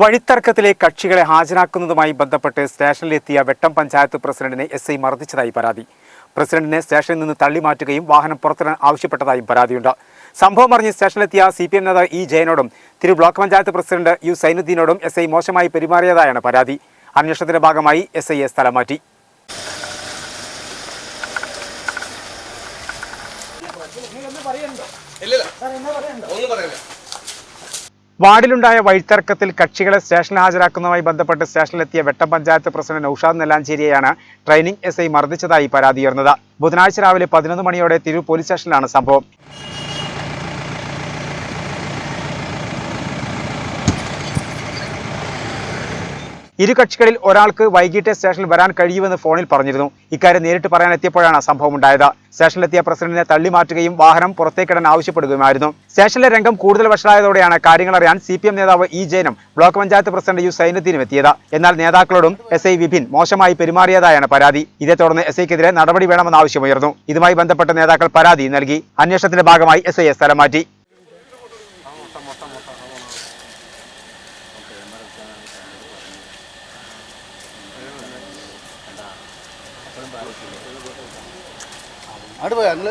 വഴിത്തർക്കത്തിലെ കക്ഷികളെ ഹാജരാക്കുന്നതുമായി ബന്ധപ്പെട്ട് സ്റ്റേഷനിലെത്തിയ വെട്ടം പഞ്ചായത്ത് പ്രസിഡന്റിനെ എസ് ഐ മർദ്ദിച്ചതായി പരാതി. പ്രസിഡന്റിനെ സ്റ്റേഷനിൽ നിന്ന് തള്ളി മാറ്റുകയും വാഹനം പുറത്തിടാൻ ആവശ്യപ്പെട്ടതായും പരാതിയുണ്ട്. സംഭവം അറിഞ്ഞ് സ്റ്റേഷനിലെത്തിയ സി പി എം നേതാവ് ഇ ജയനോടും തിരു ബ്ലോക്ക് പഞ്ചായത്ത് പ്രസിഡന്റ് യു സൈനുദ്ദീനോടും എസ് ഐ മോശമായി പെരുമാറിയതായാണ് പരാതി. അന്വേഷണത്തിന്റെ ഭാഗമായി എസ് ഐയെ സ്ഥലം മാറ്റി. വാർഡിലുണ്ടായ വഴിത്തർക്കത്തിൽ കക്ഷികളെ സ്റ്റേഷനിൽ ഹാജരാക്കുന്നതുമായി ബന്ധപ്പെട്ട് സ്റ്റേഷനിലെത്തിയ വെട്ടം പഞ്ചായത്ത് പ്രസിഡന്റ് നൌഷാദ് നെല്ലാഞ്ചേരിയെയാണ് ട്രെയിനിംഗ് എസ് ഐ മർദ്ദിച്ചതായി പരാതി ഉയർന്നത്. ബുധനാഴ്ച രാവിലെ പതിനൊന്ന് മണിയോടെ തിരൂർ പോലീസ് സ്റ്റേഷനിലാണ് സംഭവം. ഇരു കക്ഷികളിൽ ഒരാൾക്ക് വൈകിട്ട് സ്റ്റേഷനിൽ വരാൻ കഴിയുമെന്ന് ഫോണിൽ പറഞ്ഞിരുന്നു. ഇക്കാര്യം നേരിട്ട് പറയാൻ എത്തിയപ്പോഴാണ് സംഭവം ഉണ്ടായത് സ്റ്റേഷനിലെത്തിയ പ്രസിഡന്റിനെ തള്ളിമാറ്റുകയും വാഹനം പുറത്തേക്കിടാൻ ആവശ്യപ്പെടുകയുമായിരുന്നു. സ്റ്റേഷനിലെ രംഗം കൂടുതൽ വഷളായതോടെയാണ് കാര്യങ്ങൾ അറിയാൻ സി പി എം നേതാവ് ഇ ജയനും ബ്ലോക്ക് പഞ്ചായത്ത് പ്രസിഡന്റ് യു സൈനുദ്ദീനും എത്തിയത്. എന്നാൽ നേതാക്കളോടും എസ് ഐ വിപിൻ മോശമായി പെരുമാറിയതായാണ് പരാതി. ഇതേ തുടർന്ന് എസ് ഐക്കെതിരെ നടപടി വേണമെന്ന ആവശ്യമുയർന്നു. ഇതുമായി ബന്ധപ്പെട്ട നേതാക്കൾ പരാതി നൽകി. അന്വേഷണത്തിന്റെ ഭാഗമായി എസ് ഐയെ സ്ഥലം മാറ്റി. അവിടെ പോയാ നിങ്ങൾ